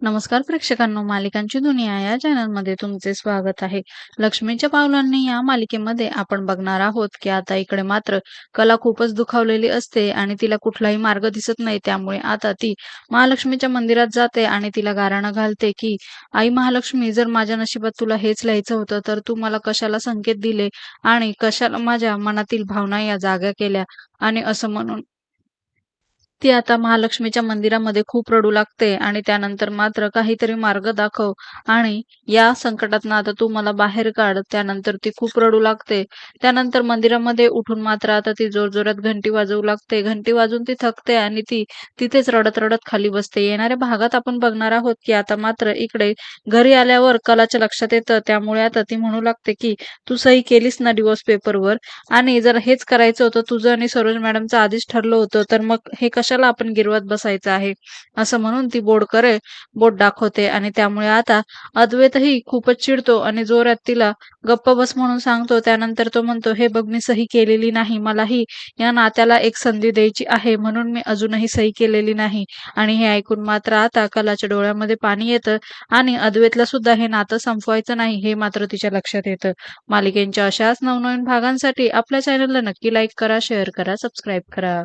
नमस्कार प्रेक्षकांनो मालिकांची दुनिया या चॅनलमध्ये तुमचे स्वागत आहे. लक्ष्मीच्या पावलांनी या मालिकेमध्ये आपण बघणार आहोत की आता इकडे मात्र कला खूपच दुखावलेली असते आणि तिला कुठलाही मार्ग दिसत नाही. त्यामुळे आता ती महालक्ष्मीच्या मंदिरात जाते आणि तिला गाराणं घालते की आई महालक्ष्मी जर माझ्या नशिबात तुला हेच लिहायचं होतं तर तू मला कशाला संकेत दिले आणि कशाला माझ्या मनातील भावना या जाग्या केल्या? आणि असं म्हणून ती आता महालक्ष्मीच्या मंदिरामध्ये खूप रडू लागते आणि त्यानंतर मात्र काहीतरी मार्ग दाखव आणि या संकटातनं आता तू मला बाहेर काढ. त्यानंतर ती खूप रडू लागते. त्यानंतर मंदिरामध्ये उठून मात्र आता ती जोरजोरात घंटी वाजवू लागते. घंटी वाजून ती थकते आणि ती तिथेच रडत रडत खाली बसते. येणाऱ्या भागात आपण बघणार आहोत की आता मात्र इकडे घरी आल्यावर कलाच्या लक्षात येतं. त्यामुळे आता ती म्हणू लागते की तू सही केलीस ना डिवोर्स पेपरवर आणि जर हेच करायचं होतं तुझं आणि सरोज मॅडमचं आधीच ठरलं होतं तर मग हे कशाला आपण गिरवत बसायचं आहे? असं म्हणून ती बोडकरे करे बोट दाखवते आणि त्यामुळे आता अद्वैतही खूपच चिडतो आणि जोरात तिला गप्प बस म्हणून सांगतो. त्यानंतर तो म्हणतो हे बघ मी सही केलेली नाही. मलाही या नात्याला एक संधी द्यायची आहे. म्हणून मी अजूनही सही केलेली नाही. आणि हे ऐकून मात्र आता कलाच्या डोळ्यामध्ये पाणी येतं आणि अद्वैतला सुद्धा हे नातं संपवायचं नाही हे मात्र तिच्या लक्षात येतं. मालिकेंच्या अशाच नवनवीन भागांसाठी आपल्या चॅनलला नक्की लाईक करा शेअर करा सबस्क्राईब करा.